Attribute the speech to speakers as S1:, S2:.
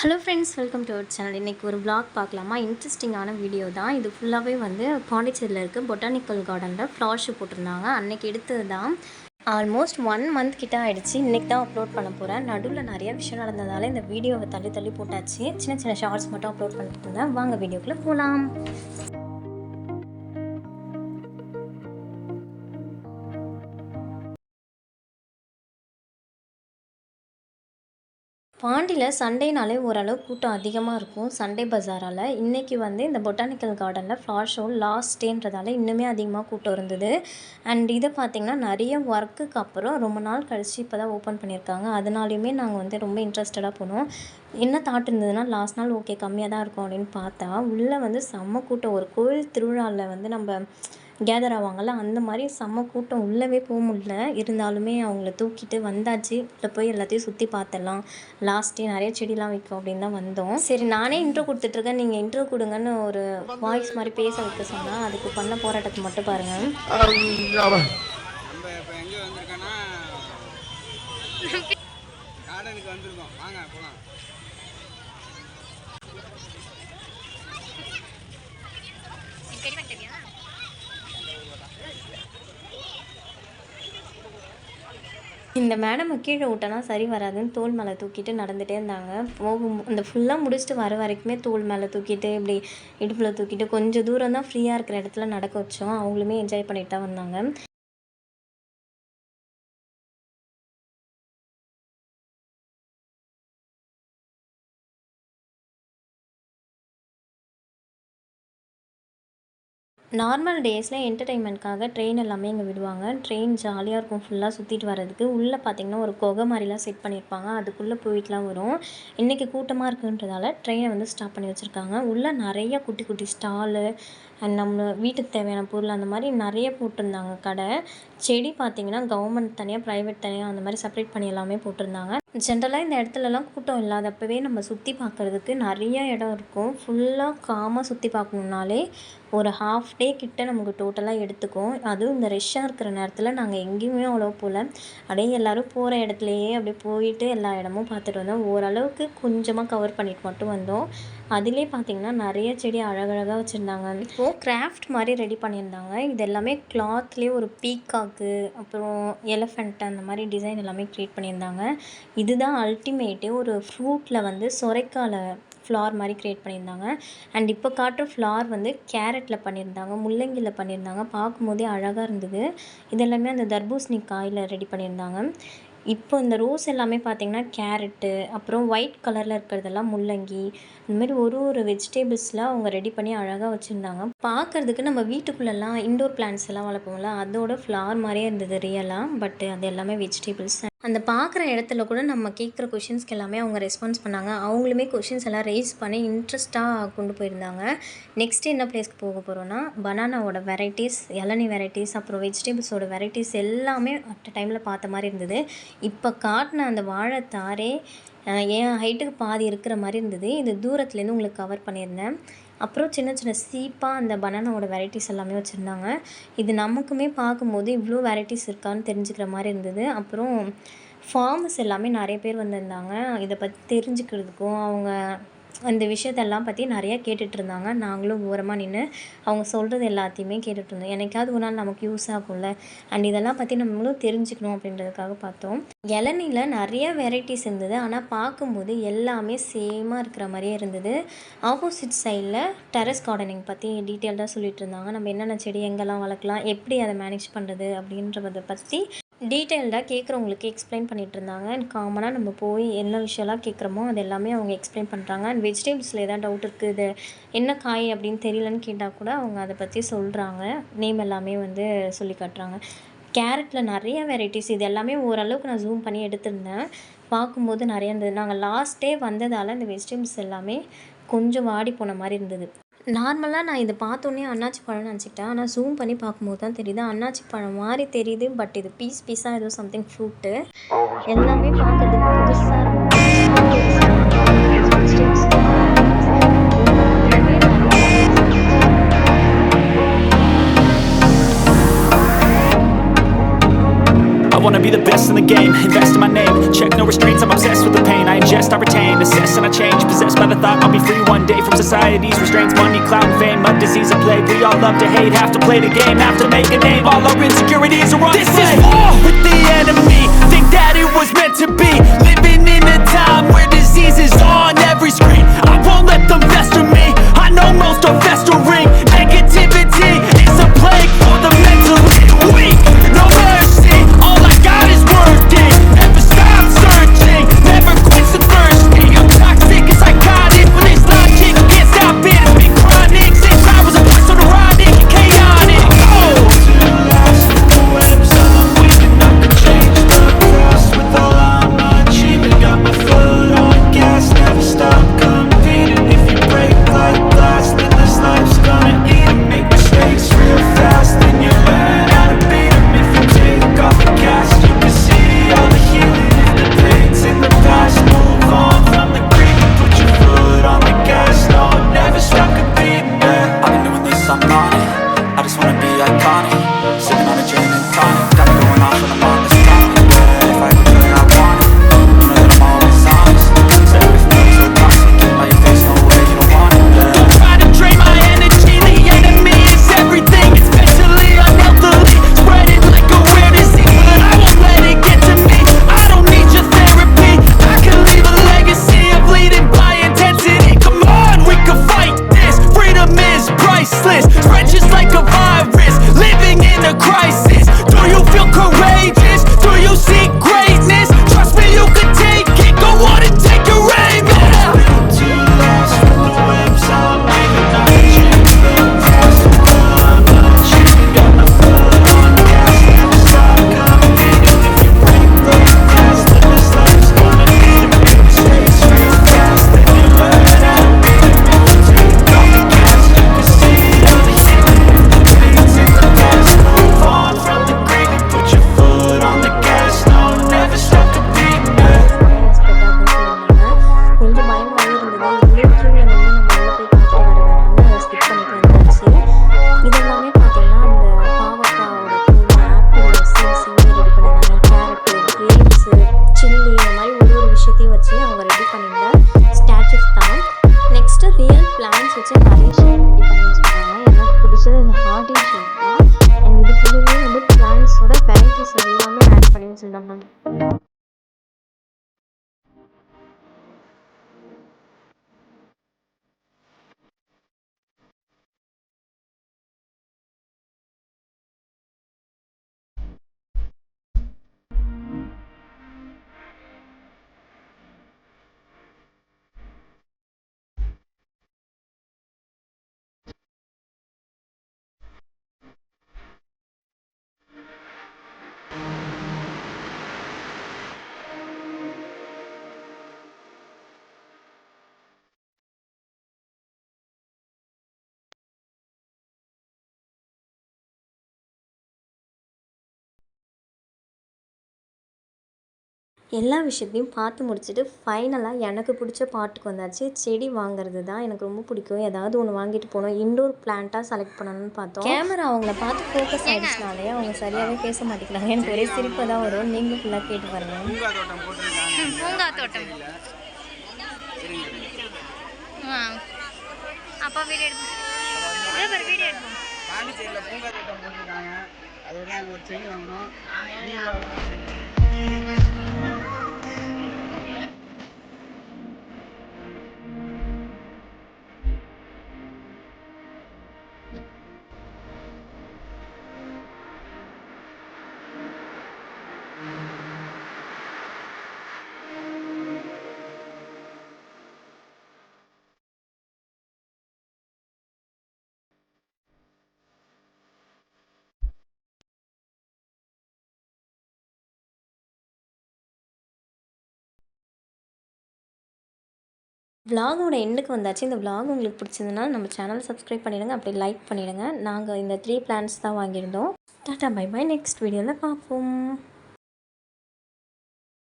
S1: Hello friends welcome to our channel இன்றைக்கி ஒரு block பார்க்கலாமா? இன்ட்ரெஸ்டிங்கான வீடியோ தான். இது ஃபுல்லாகவே வந்து பாண்டிச்சேரியில் இருக்க. பொட்டானிக்கல் கார்டனில் ஃப்ளாஷு போட்டிருந்தாங்க. அன்னைக்கு எடுத்தது தான் ஆல்மோஸ்ட் ஒன் மந்த் கிட்ட ஆகிடுச்சு இன்றைக்கி தான் அப்லோட் பண்ண போகிறேன் நடுவில் நிறைய விஷயம் நடந்ததால் இந்த வீடியோவை தள்ளி தள்ளி போட்டாச்சு. சின்ன சின்ன ஷார்ட்ஸ் மட்டும் அப்லோட் பண்ணிட்டு இருந்தேன். வாங்க வீடியோக்குள்ளே போகலாம் பாண்டியில் சண்டேனாலே ஓரளவு கூட்டம் அதிகமாக இருக்கும். சண்டே பஜாரால் இன்றைக்கி வந்து இந்த பொட்டானிக்கல் கார்டனில் ஃப்ளார் ஷோ லாஸ்ட் டேன்றதால இன்னுமே அதிகமாக கூட்டம் இருந்தது. அண்ட் இதை பார்த்திங்கன்னா நிறைய ஒர்க்குக்கு அப்புறம் ரொம்ப நாள் கழித்து இப்போ தான் ஓப்பன் பண்ணியிருக்காங்க. அதனாலையுமே நாங்கள் வந்து ரொம்ப இன்ட்ரெஸ்டடாக போனோம். என்ன தாட் இருந்ததுன்னா லாஸ்ட் நாள் ஓகே கம்மியாக தான் இருக்கும் அப்படின்னு பார்த்தா உள்ளே வந்து செம்ம கூட்டம். ஒரு கோவில் திருவிழாவில் வந்து நம்ம கேதர் ஆவாங்கள்ல அந்த மாதிரி செம்ம கூட்டம் உள்ளவே போக முடியல. இருந்தாலுமே அவங்கள தூக்கிட்டு வந்தாச்சு. உள்ளே போய் எல்லாத்தையும் சுற்றி பார்த்துடலாம் லாஸ்ட்டே நிறைய செடிலாம் வைக்கும் அப்படின்னு தான் வந்தோம். சரி நானே இன்ட்ரோ கொடுத்துட்ருக்கேன். நீங்கள் இன்ட்ரோ கொடுங்கன்னு ஒரு வாய்ஸ் மாதிரி பேச வைக்க சொன்னால் அதுக்கு பண்ண போராட்டத்தை மட்டும் பாருங்கள்
S2: கார்டனுக்கு வந்திருக்கோம்? வாங்க போகலாம்
S1: இந்த மேடம் கீழே விட்டனா சரி வராதுன்னு தோல் மேலே தூக்கிட்டு நடந்துகிட்டே இருந்தாங்க. போகும் இந்த ஃபுல்லாக முடிச்சுட்டு வர வரைக்குமே தோல் மேலே தூக்கிட்டு இப்படி இடுப்பில் தூக்கிட்டு கொஞ்சம் தூரம் தான் ஃப்ரீயாக இருக்கிற இடத்துல நடக்க வச்சோம். அவங்களுமே என்ஜாய் பண்ணிட்டு தான் வந்தாங்க. நார்மல் டேஸில் என்டர்டெயின்மெண்ட்காக ட்ரெயின் எல்லாமே இங்கே விடுவாங்க. ட்ரெயின் ஜாலியாக இருக்கும் ஃபுல்லாக சுற்றிட்டு வர்றதுக்கு. உள்ளே பார்த்தீங்கன்னா ஒரு குகை மாதிரிலாம் செட் பண்ணியிருப்பாங்க அதுக்குள்ளே போயிட்டுலாம் வரும். இன்றைக்கி கூட்டமாக இருக்குன்றதால ட்ரெயினை வந்து ஸ்டாப் பண்ணி வச்சுருக்காங்க. உள்ளே நிறைய குட்டி குட்டி ஸ்டாலு நம்ம வீட்டுக்கு தேவையான பொருள் அந்த மாதிரி நிறைய போட்டிருந்தாங்க. கடை செடி பார்த்தீங்கன்னா கவர்மெண்ட் தனியாக ப்ரைவேட் தனியாக அந்த மாதிரி செப்பரேட் பண்ணி எல்லாமே போட்டிருந்தாங்க. ஜென்ரலாக இந்த இடத்துலலாம் கூட்டம் இல்லாதப்பவே நம்ம சுற்றி பார்க்குறதுக்கு நிறைய இடம் இருக்கும். ஃபுல்லாக காமாக சுற்றி பார்க்கணுன்னாலே ஒரு ஹாஃப் டே கிட்ட நமக்கு டோட்டலாக எடுத்துக்கும். அதுவும் இந்த ரெஷ்ஷாக இருக்கிற நேரத்தில் நாங்கள் எங்கேயுமே அவ்வளோ போகல அப்படியே எல்லோரும் போகிற இடத்துலையே அப்படியே போயிட்டு எல்லா இடமும் பார்த்துட்டு வந்தோம். ஓரளவுக்கு கொஞ்சமாக கவர் பண்ணிட்டு மட்டும் வந்தோம். அதிலே பார்த்தீங்கன்னா நிறைய செடி அழகழகாக வச்சுருந்தாங்க. இப்போது கிராஃப்ட் மாதிரி ரெடி பண்ணியிருந்தாங்க. இது எல்லாமே கிளாத்லேயே ஒரு பீக்காக்கு அப்புறம் எலஃபெண்ட் அந்த மாதிரி டிசைன் எல்லாமே க்ரியேட் பண்ணியிருந்தாங்க. இதுதான் அல்டிமேட்டே ஒரு ஃப்ரூட்டில் வந்து சொரைக்கால ஃப்ளார் மாதிரி க்ரியேட் பண்ணியிருந்தாங்க. அண்ட் இப்போ காட்டுற ஃப்ளார் வந்து கேரட்டில் பண்ணியிருந்தாங்க முள்ளங்கியில் பண்ணியிருந்தாங்க. பார்க்கும்போதே அழகாக இருந்தது. இது எல்லாமே அந்த தர்பூசணி காயில் ரெடி பண்ணியிருந்தாங்க. இப்போ இந்த ரோஸ் எல்லாமே பார்த்திங்கன்னா கேரட்டு அப்புறம் ஒயிட் கலரில் இருக்கிறதெல்லாம் முள்ளங்கி இந்த மாதிரி ஒரு ஒரு வெஜிடபிள்ஸ்லாம் அவங்க ரெடி பண்ணி அழகாக வச்சுருந்தாங்க. பார்க்குறதுக்கு நம்ம வீட்டுக்குள்ளெல்லாம் இண்டோர் பிளான்ட்ஸ் எல்லாம் வளர்ப்போம்ல அதோட ஃப்ளவர் மாதிரியே இருந்தது ரியலாக பட் அது எல்லாமே வெஜிடபிள்ஸ் அந்த பார்க்குற இடத்துல கூட நம்ம கேட்குற கொஷின்ஸ்க்கு எல்லாமே அவங்க ரெஸ்பான்ஸ் பண்ணாங்க. அவங்களுமே கொஷின்ஸ் எல்லாம் ரேஸ் பண்ணி இன்ட்ரெஸ்ட்டாக கொண்டு போயிருந்தாங்க. நெக்ஸ்ட் என்ன பிளேஸ்க்கு போக போகிறோன்னா பனானாவோட வெரைட்டிஸ் இளநி வெரைட்டிஸ் அப்புறம் வெஜிடபிள்ஸோட வெரைட்டிஸ் எல்லாமே அட் டைமில் பார்த்த மாதிரி இருந்தது. இப்போ காட்டின அந்த வாழைத்தாரே என் ஹைட்டுக்கு பாதி இருக்கிற மாதிரி இருந்தது. இது தூரத்துலேருந்து உங்களுக்கு கவர் பண்ணியிருந்தேன். அப்புறம் சின்ன சின்ன சீப்பாக அந்த பனானாவோட வெரைட்டிஸ் எல்லாமே வச்சுருந்தாங்க. இது நமக்குமே பார்க்கும்போது இவ்வளோ வெரைட்டிஸ் இருக்கான்னு தெரிஞ்சுக்கிற மாதிரி இருந்தது. அப்புறம் ஃபார்மர்ஸ் எல்லாமே நிறைய பேர் வந்திருந்தாங்க. இதை பற்றி தெரிஞ்சுக்கிறதுக்கும் அவங்க அந்த விஷயத்தெல்லாம் பற்றி நிறையா கேட்டுட்டு இருந்தாங்க நாங்களும் ஓரமாக நின்று அவங்க சொல்கிறது எல்லாத்தையுமே கேட்டுட்டு இருந்தோம் என்னைக்காவது ஒரு நாள் நமக்கு யூஸ் ஆகும்ல. அண்ட் இதெல்லாம் பற்றி நம்மளும் தெரிஞ்சுக்கணும் அப்படின்றதுக்காக பார்த்தோம். இளநியில் நிறைய வெரைட்டிஸ் இருந்தது. ஆனால் பார்க்கும்போது எல்லாமே சேமாக இருக்கிற மாதிரியே இருந்தது. ஆப்போசிட் சைடில் டெரஸ் கார்டனிங் பற்றி டீட்டெயில்டாக சொல்லிட்டு இருந்தாங்க நம்ம என்னென்ன செடி எங்கெல்லாம் வளர்க்கலாம் எப்படி அதை மேனேஜ் பண்ணுறது அப்படின்றத பற்றி டீட்டெயில்டாக கேட்குறவங்களுக்கு எக்ஸ்பிளைன் பண்ணிட்டு இருந்தாங்க அண்ட் காமனாக நம்ம போய் என்ன விஷயம்லாம் கேட்குறோமோ அது எல்லாமே அவங்க எக்ஸ்பிளைன் பண்ணுறாங்க அண்ட் வெஜிடபிள்ஸில் எதாவது டவுட் இருக்குது இது என்ன காய் அப்படின்னு தெரியலன்னு கேட்டால் கூட அவங்க அதை பற்றி சொல்கிறாங்க நேம் எல்லாமே வந்து சொல்லி காட்டுறாங்க. கேரட்டில் நிறைய வெரைட்டிஸ் இது எல்லாமே ஓரளவுக்கு நான் ஜூம் பண்ணி எடுத்திருந்தேன். பார்க்கும்போது நிறைய இருந்தது. நாங்கள் லாஸ்ட் டே வந்ததால் இந்த வெஜிடபிள்ஸ் எல்லாமே கொஞ்சம் வாடி போன மாதிரி இருந்தது. நார்மலாக நான் இதை பார்த்தோன்னே அன்னாச்சி பழம்னு நினச்சிக்கிட்டேன். ஆனால் ஜூம் பண்ணி பார்க்கும்போது தான் தெரியுது. அன்னாச்சி பழம் மாதிரி தெரியுது. பட் இது பீஸ் பீஸாக ஏதோ சம்திங் ஃப்ரூட்டு எல்லாமே பார்க்கறதுக்கு புதுசாக I
S3: wanna be the best in the game, invest in my name. Check no restraints, I'm obsessed with the pain. I ingest, I retain, assess and I change. Possessed by the thought I'll be free one day from society's restraints. Money, clout, and fame, a disease, a plague. We all love to hate, have to play the game, have to make a name. All our insecurities are on
S4: This
S3: display.
S4: is war with the enemy. Think that it was meant to be. Living in a time where disease is
S1: எல்லா விஷயத்தையும் பார்த்து முடிச்சுட்டு ஃபைனலாக எனக்கு பிடிச்ச பாட்டுக்கு வந்தாச்சு. செடி வாங்குறது தான் எனக்கு ரொம்ப பிடிக்கும். ஏதாவது ஒன்று வாங்கிட்டு போகணும். இன்டோர் பிளான்ட்டாக செலக்ட் பண்ணணும்னு பார்த்தோம். கேமரா அவங்கள பார்த்து ஃபோக்கஸ் ஆகிடுச்சுனாலே அவங்க சரியாகவே பேச மாட்டேங்கிறாங்க. எனக்கு ஒரே சிரிப்பு தான் வரும். நீங்களும் ஃபுல்லாக கேட்டு பாருங்க.
S2: பூங்கா தோட்டம் போட்டிருக்காங்க.
S5: பூங்கா தோட்டம் ஆ. அப்பா வீடியோ எடுப்போம். வீடியோ எடுப்போம்.
S2: பாண்டிச்சேரியில் பூங்கா தோட்டம் போட்டிருக்காங்க. அதோட நாங்கள் ஒரு செடி வாங்கினோம்.
S1: விலாகோட எண்டுக்கு வந்தாச்சு. இந்த விலாக் உங்களுக்கு பிடிச்சிருந்ததுன்னா நம்ம சேனலை சப்ஸ்கிரைப் பண்ணிடுங்க. அப்படி லைக் பண்ணிடுங்க. நாங்கள் இந்த த்ரீ பிளான்ஸ் தான் வாங்கியிருந்தோம். டாட்டா பை பை நெக்ஸ்ட் வீடியோவில் பார்ப்போம்.